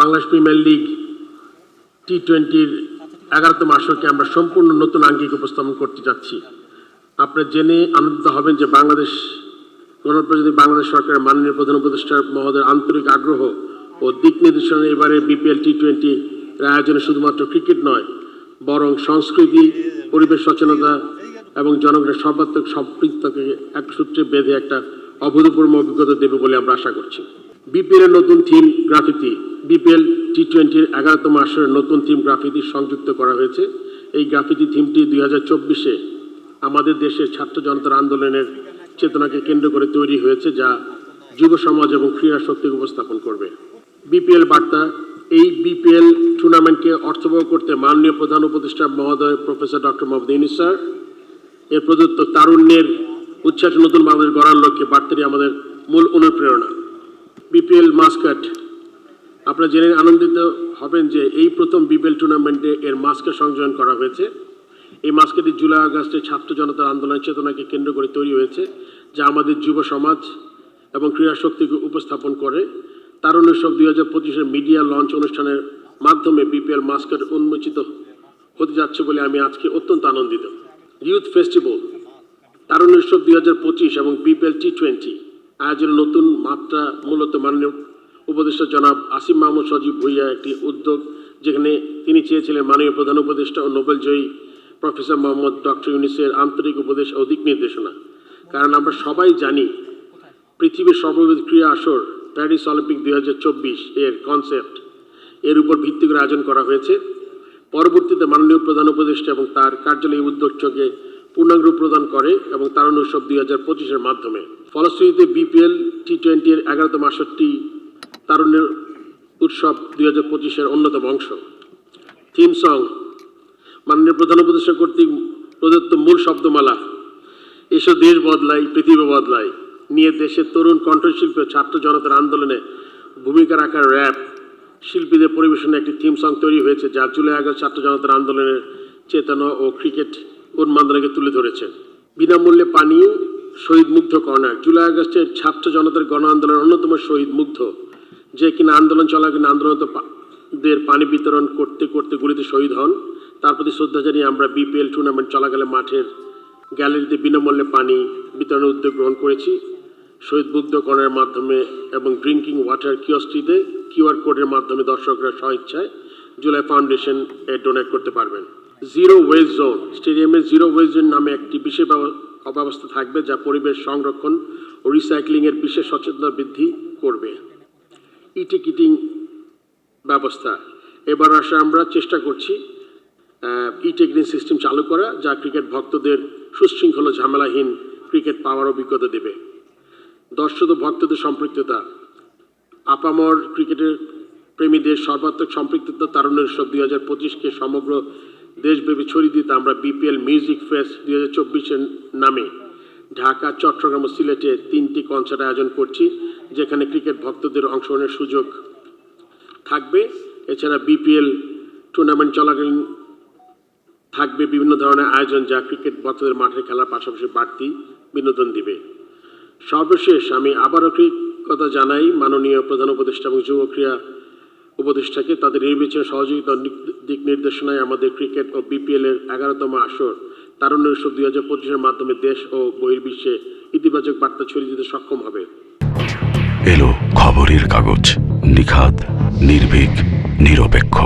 Bangladesh premier league T টোয়েন্টির এগারোতম আসরকে আমরা সম্পূর্ণ নতুন আঙ্গিক উপস্থাপন করতে যাচ্ছি। আপনারা জেনে আনন্দিত হবেন যে বাংলাদেশ গণপ্রজাতন্ত্রী বাংলাদেশ সরকারের মাননীয় প্রধান উপদেষ্টা মহোদয়ের আন্তরিক আগ্রহ ও দিক নির্দেশনা এবারে বিপিএল টি টোয়েন্টি আয়োজনে শুধুমাত্র ক্রিকেট নয়, বরং সংস্কৃতি, পরিবেশ সচেতনতা এবং জনগণের সর্বাত্মক সম্পৃক্তকে এক সূত্রে বেঁধে একটা অভূতপূর্ব অভিজ্ঞতা দেবে বলে আমরা আশা করছি। বিপিএলের নতুন থিম গ্রাফিতি। বিপিএল টি টোয়েন্টির এগারোতম আসরের নতুন থিম গ্রাফিতি সংযুক্ত করা হয়েছে। এই গ্রাফিতি থিমটি দুই হাজার চব্বিশে আমাদের দেশের ছাত্র জনতার আন্দোলনের চেতনাকে কেন্দ্র করে তৈরি হয়েছে, যা যুব সমাজ এবং ক্রীড়া শক্তিকে উপস্থাপন করবে। বিপিএল বার্তা, এই বিপিএল টুর্নামেন্টকে অর্থবহ করতে মাননীয় প্রধান উপদেষ্টা মহোদয় professor doctor Muhammad Yunus sir, এর প্রদত্ত তারুণ্যের উচ্ছ্বাস নতুন বাংলাদেশ গড়ার লক্ষ্যে বার্তাটি আমাদের মূল অনুপ্রেরণা। বিপিএল মাস্কাট আপনারা জেনে আনন্দিত হবেন যে এই প্রথম বিপিএল টুর্নামেন্টে এর মাস্কের সংযোজন করা হয়েছে। এই মাস্কেটি জুলাই আগস্টে ছাত্র জনতার আন্দোলনের চেতনাকে কেন্দ্র করে তৈরি হয়েছে, যা আমাদের যুব সমাজ এবং ক্রীড়া শক্তিকে উপস্থাপন করে। তারুণ্য উৎসব দুই হাজার পঁচিশের মিডিয়া লঞ্চ অনুষ্ঠানের মাধ্যমে বিপিএল মাস্কট উন্মোচিত হতে যাচ্ছে বলে আমি আজকে অত্যন্ত আনন্দিত। ইউথ ফেস্টিভ্যাল তারুণ্য উৎসব দুই হাজার পঁচিশ এবং বিপিএল টি টোয়েন্টি আয়োজনের নতুন মাত্রা মূলত মাননীয় উপদেষ্টা জনাব আসিম মাহমুদ সজীব ভুইয়া একটি উদ্যোগ যেখানে তিনি চেয়েছিলেন মাননীয় প্রধান উপদেষ্টা ও নোবেলজয়ী প্রফেসর মোহাম্মদ ডক্টর ইউনিসের আন্তরিক উপদেশ ও দিক নির্দেশনা। কারণ আমরা সবাই জানি পৃথিবীর সর্ববৃহৎ ক্রীড়া আসর প্যারিস অলিম্পিক দুই হাজার চব্বিশ এর কনসেপ্ট। এর উপর ভিত্তি করে আয়োজন করা হয়েছে। পরবর্তীতে মাননীয় প্রধান উপদেষ্টা এবং তার কার্যালয় উদ্যোগকে পূর্ণাঙ্গ রূপ প্রদান করে এবং তারুণ্য উৎসব দুই হাজার পঁচিশের মাধ্যমে। ফলশ্রুতিতে বিপিএল, টি টোয়েন্টির এগারোতম আসরটি তারুণ্যের উৎসব দুই হাজার পঁচিশের অন্যতম অংশ। থিম সং, মাননীয় প্রধান উপদেষ্টা কর্তৃক প্রদত্ত মূল শব্দমালা এসব দেশ বদলাই, পৃথিবী বদলাই নিয়ে দেশের তরুণ কণ্ঠশিল্পী ছাত্র জনতার আন্দোলনে ভূমিকা রাখার র্যাপ শিল্পীদের পরিবেশনে একটি থিম সং তৈরি হয়েছে, যা জুলাই আগস্ট ছাত্র জনতার আন্দোলনের চেতনা ও ক্রিকেট উন্মাদনাকে তুলে ধরেছে। বিনামূল্যে পানি, শহীদ মুগ্ধ কর্নার, জুলাই আগস্টের ছাত্র জনতার গণ আন্দোলনের অন্যতম শহীদ মুগ্ধ। যে কিনা আন্দোলন চলাকালীন আন্দোলনত পা- দের পানি বিতরণ করতে করতে গুলিতে শহীদ হন। তার প্রতি শ্রদ্ধা জানিয়ে আমরা বিপিএল টুর্নামেন্ট চলাকালে মাঠের গ্যালারিতে বিনামূল্যে পানি বিতরণের উদ্যোগ গ্রহণ করেছি। শহীদ বুদ্ধ কর্ণের মাধ্যমে এবং ড্রিঙ্কিং ওয়াটার কিওসটিতে কিউআর কোডের মাধ্যমে দর্শকরা স্বইচ্ছায় জুলাই ফাউন্ডেশন এ ডোনেট করতে পারবেন। জিরো ওয়েস্ট জোন স্টেডিয়ামে জিরো ওয়েস্ট জোন নামে একটি বিশেষ ব্যব- ব্যবস্থা থাকবে যা পরিবেশ সংরক্ষণ ও রিসাইক্লিংয়ের বিশেষ সচেতনতা বৃদ্ধি করবে। ই টিকিটিং ব্যবস্থা। এবার আসে আমরা চেষ্টা করছি ই টিকিটিং সিস্টেম চালু করা, যা ক্রিকেট ভক্তদের সুশৃঙ্খল ঝামেলাহীন ক্রিকেট পাওয়ার অভিজ্ঞতা দেবে। দর্শক ভক্তদের সম্পৃক্ততা। আপামর ক্রিকেটের প্রেমীদের সর্বাত্মক সম্পৃক্ততা তারুণ্যের উৎসব দুই হাজার পঁচিশকে সমগ্র দেশব্যাপী ছড়িয়ে দিতে আমরা বিপিএল মিউজিক ফেস্ট দুই হাজার চব্বিশের নামে ঢাকা, চট্টগ্রাম ও সিলেটে তিনটি কনসার্ট আয়োজন করছি, যেখানে ক্রিকেট ভক্তদের অংশগ্রহণের সুযোগ থাকবে। এছাড়া বিপিএল টুর্নামেন্ট চলাকালীন থাকবে বিভিন্ন ধরনের আয়োজন, যা ক্রিকেট ভক্তদের মাঠে খেলার পাশাপাশি বাড়তি বিনোদন দিবে। সর্বশেষ আমি আবারও কৃতজ্ঞতা জানাই মাননীয় প্রধান উপদেষ্টা এবং যুব ক্রীড়া উপদেষ্টাকে। তাদের নির্বাচন সহযোগিতা দিক নির্দেশনায় আমাদের ক্রিকেট ও বিপিএল এর এগারোতম আসর তারুণ্য উৎসব দুই হাজার পঁচিশের মাধ্যমে দেশ ও বহির্বিশ্বে ইতিবাচক বার্তা ছড়িয়ে দিতে সক্ষম হবে। এলো খবরের কাগজ নিখাত নির্ভীক, নিরপেক্ষ।